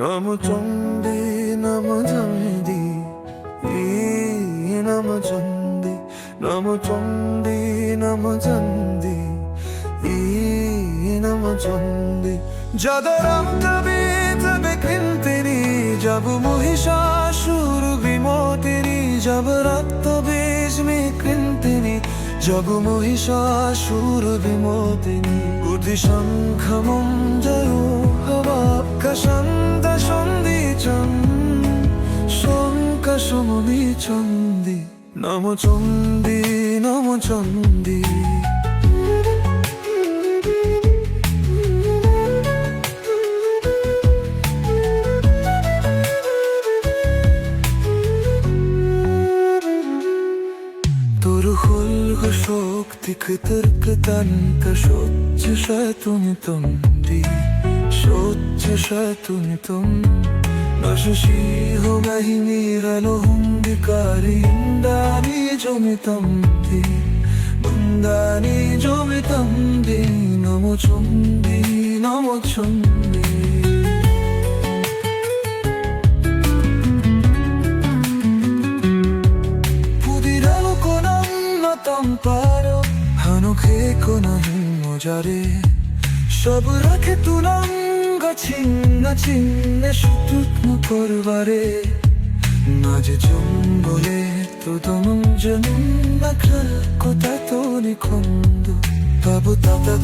নম চণ্ডী নম চণ্ডী নম চণ্ডী নম চণ্ডী নম চণ্ডী নম চণ্ডী যদরন্তবে তবে কৃন্তিনি জব মহিষাসুর বিমোতিনি জব রক্তবেশ মে কৃন্তিনি জব মহিষাসুর বিমোতিনি সমনি চন্দি নম চন্দি নম চন্দি তোর হল শক্তি কৃতর্ক তন্ত সহ্য তুমি সহ্য വശശീഹുഗഹിമീറലുഹും വികാരിയുണ്ടാനി ജമിതം തീ ബൃന്ദാനി ജമിതം തീ നമോ ചുംബി നമോ ചുംബി পারো হানুখে কোন হিমো জারে সব রাখে তুলঙ্গ ছিন্ন চিহ্নে সুতুত্ম করবারে। মাঝে জঙ্গলে তো দমন জন্ম কথা তো নিখন্দ তব তাতা